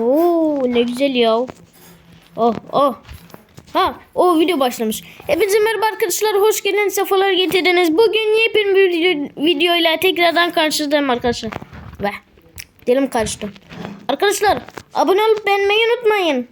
Oo, ne güzel ya. Oh oh. Ha o video başlamış. Hepinize merhaba arkadaşlar. Hoş geldiniz. Sefalar getirdiniz. Bugün yepyeni bir video, videoyla tekrardan karşınızdayım arkadaşlar. Ve dilim karıştı. Arkadaşlar abone olup beğenmeyi unutmayın.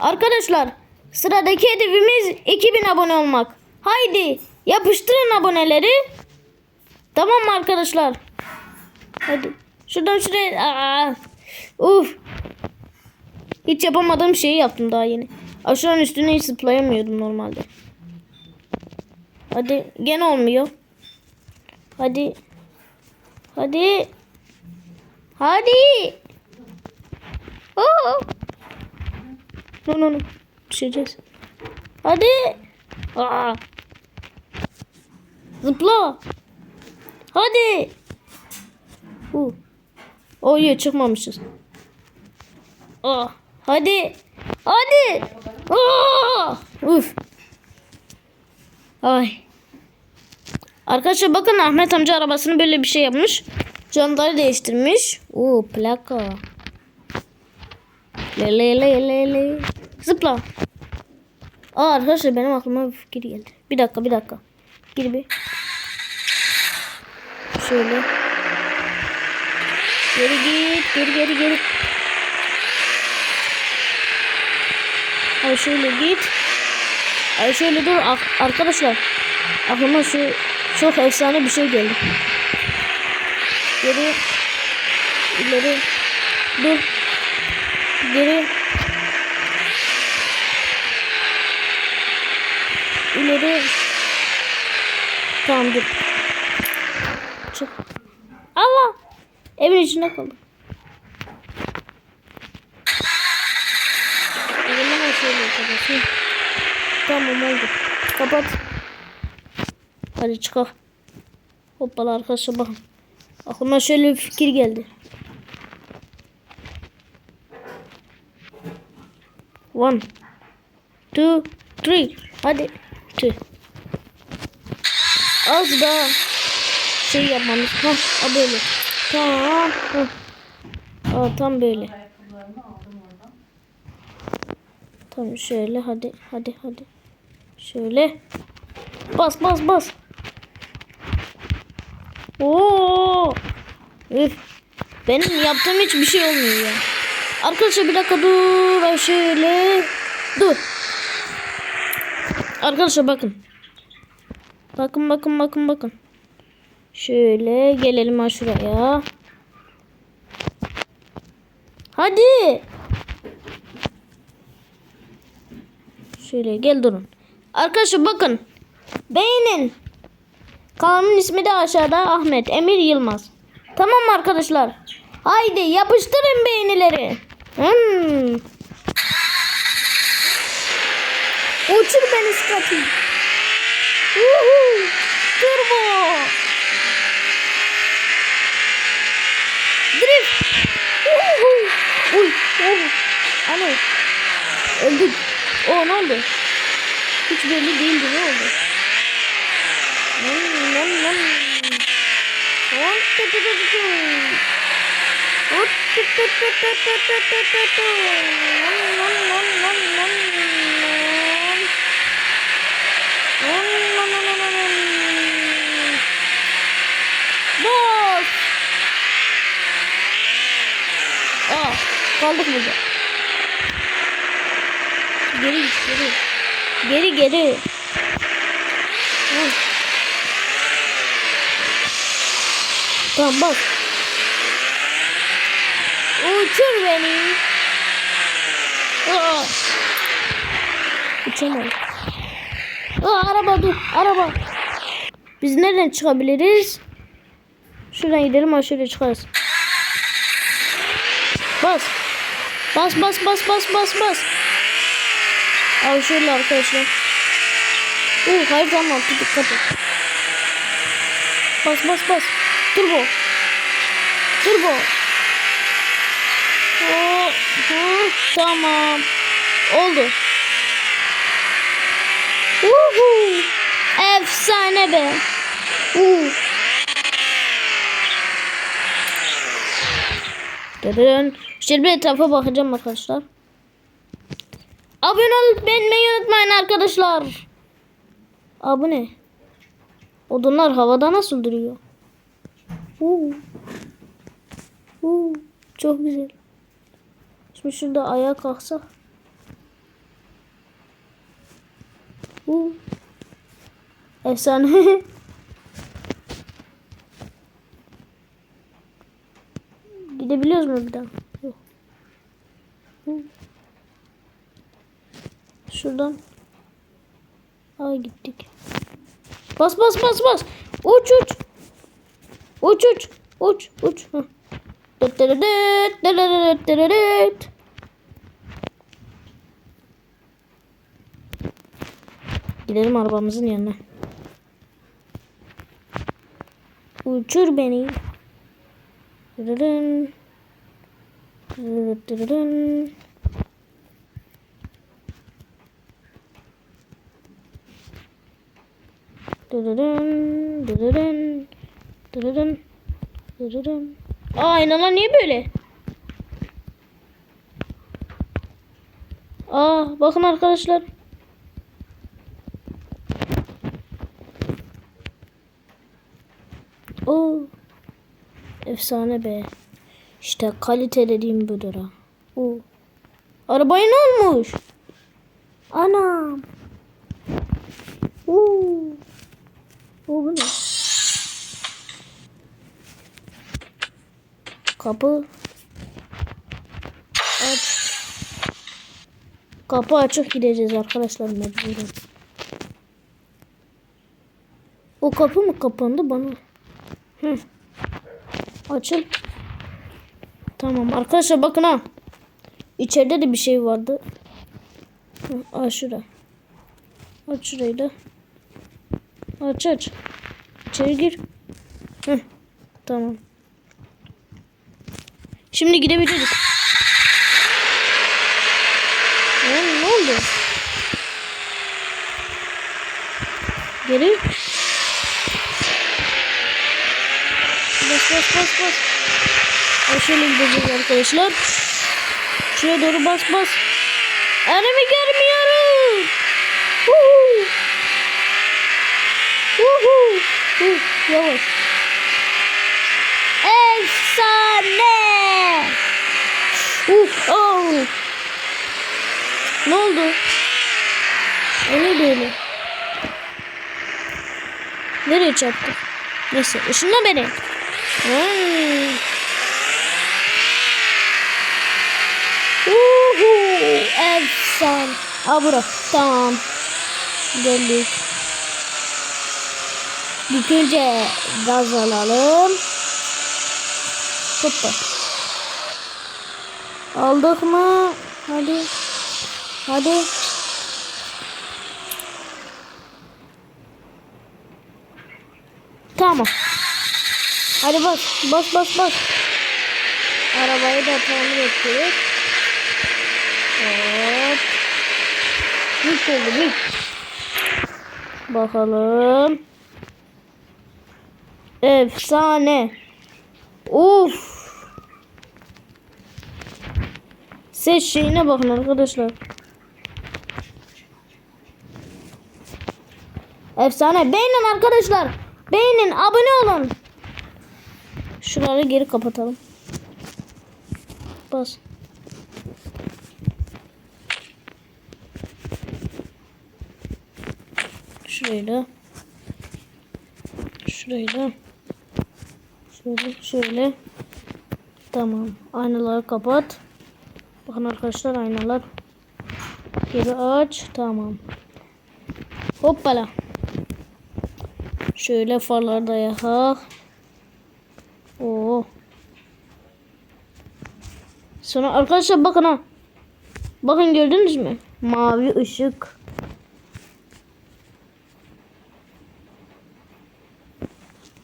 Arkadaşlar sıradaki hedefimiz 2000 abone olmak. Haydi yapıştırın aboneleri. Tamam mı arkadaşlar? Hadi. Şuradan şuraya. Aa, uf. Hiç yapamadığım şeyi yaptım daha yeni. Aşağının üstüne hiç zıplayamıyordum normalde. Hadi. Gene olmuyor. Hadi. Hadi. Hadi. Oo. No no no. Düşeceğiz. Hadi. Aa. Zıpla. Hadi. Uh. Oh iyi çıkmamışız. Ah, hadi. Hadi. Ah, uf. Ay. Arkadaşlar bakın Ahmet amca arabasını böyle bir şey yapmış. Camları değiştirmiş. Oo plaka. Le le le le le. Zıpla. Aa arkadaşlar benim aklıma bir fikir geldi. Bir dakika bir dakika. Gir bir. Şöyle. Geri git. Geri geri geri. Ay şöyle git. Ay şöyle dur Ar- arkadaşlar. Aklıma şu çok efsane bir şey geldi. Geri. ileri. Dur. Geri. İleri. Tamam dur. Çık. Allah. Evin içinde kaldım. Zaman şöyle kapatayım. Tamam oldu. Kapat. Hadi çıkalım. Hoppala arkadaşlar bakın. Aklıma şöyle bir fikir geldi. One, two, three. Hadi. Two. Az daha şey yapmamız. Ha böyle. Tamam. Aa, tam böyle. Tamam şöyle hadi hadi hadi. Şöyle. Bas bas bas. Oo! Üf. Benim yaptığım hiçbir şey olmuyor ya. Arkadaşlar bir dakika dur. Ben şöyle. Dur. Arkadaşlar bakın. Bakın bakın bakın bakın. Şöyle gelelim ha şuraya. Hadi. Şöyle gel durun. Arkadaşlar bakın. Beğenin. Kanalımın ismi de aşağıda Ahmet Emir Yılmaz. Tamam arkadaşlar? Haydi yapıştırın beğenileri. Hmm. Uçur beni. Uhu. Turbo. Oğlum. Ama öldük. O ne oldu? Hiç belli değildi ne oldu? Nam nam nam. Hop tut tut tut tut. Hop tut tut tut tut tut tut tut. Nam nam. Kaldık burada. Geri git geri. Geri geri. Hı. Tamam bak. Uçur beni. Aa. Uçamam. Aa, araba dur. Araba. Biz nereden çıkabiliriz? Şuradan gidelim şöyle çıkarız. Bas. Bas bas bas bas bas bas. Abi şöyle arkadaşlar. Uh, hayır tamam dikkat et. Bas bas bas. Turbo. Turbo. Oh, hı, tamam. Oldu. Uhu. Efsane be. Uh. Dırın. Şimdi bir etrafa bakacağım arkadaşlar. Abone olup beğenmeyi unutmayın arkadaşlar. Abone. Odunlar havada nasıl duruyor? Uuu. Uuu. Çok güzel. Şimdi şurada ayağa kalksak. Uuu. Efsane. Gidebiliyoruz mu bir daha? Yok. Uuu. Şuradan. Ay gittik. Bas bas bas bas. Uç uç. Uç uç. Uç uç. Gidelim arabamızın yanına. Uçur beni. Dırırın. Dırırın. Dırırın. Dırırın, dırırın, dırırın. Aa aynalar niye böyle? Aa bakın arkadaşlar. Oo. Efsane be. İşte kalite dediğim budur ha. Oo. Arabaya ne olmuş? Anam. Oo. Bu ne? Kapı aç. Kapı açık gideceğiz arkadaşlar mecburen. O kapı mı kapandı bana? Hı. Açıl. Tamam arkadaşlar bakın ha. İçeride de bir şey vardı. Hı, aa şura. Aç şurayı da. Aç aç. İçeri gir. Heh, tamam. Şimdi gidebiliriz. Ne, ne oldu? Geri. Bas bas bas bas. Şöyle gideceğiz arkadaşlar. Şuraya doğru bas bas. Önümü görmüyorum. Woohoo. Woohoo. Uh, yavaş. Efsane. Uh, oh. Ne oldu? O ne böyle? Nereye çarptı? Neyse ışınla beni. Hmm. Uhu, efsane. Aa bura. Tamam. Geldik. İlk önce gaz alalım. Hoppa. Aldık mı? Hadi. Hadi. Tamam. Hadi bas. Bas bas bas. Arabayı da tamir ettik. Hop. Mük oldu. Bakalım. Efsane. Uf. Ses şeyine bakın arkadaşlar. Efsane. Beğenin arkadaşlar. Beğenin. Abone olun. Şuraları geri kapatalım. Bas. Şurayı da. Şurayı da. Şöyle şöyle. Tamam. Aynaları kapat. Bakın arkadaşlar aynalar. Geri aç. Tamam. Hoppala. Şöyle farları da yakalım. Oo. Sonra arkadaşlar bakın ha. Bakın gördünüz mü? Mavi ışık.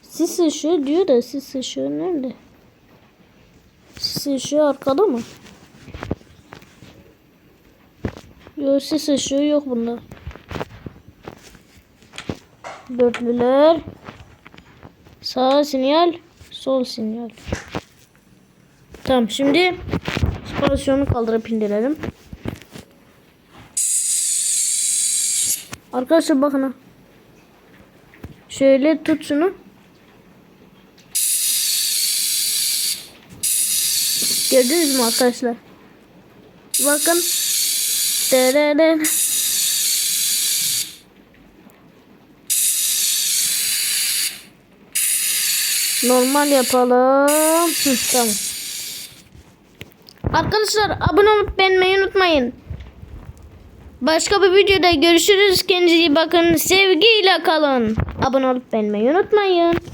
Sis ışığı diyor da sis ışığı nerede? Sis ışığı arkada mı? Yok sis ışığı yok bunda. Dörtlüler. Sağ sinyal, sol sinyal. Tamam şimdi spasyonu kaldırıp indirelim. Arkadaşlar bakın. Şöyle tut şunu. Gördünüz mü arkadaşlar? Bakın. Dereren. Normal yapalım. Tamam. Arkadaşlar abone olup beğenmeyi unutmayın. Başka bir videoda görüşürüz. Kendinize iyi bakın. Sevgiyle kalın. Abone olup beğenmeyi unutmayın.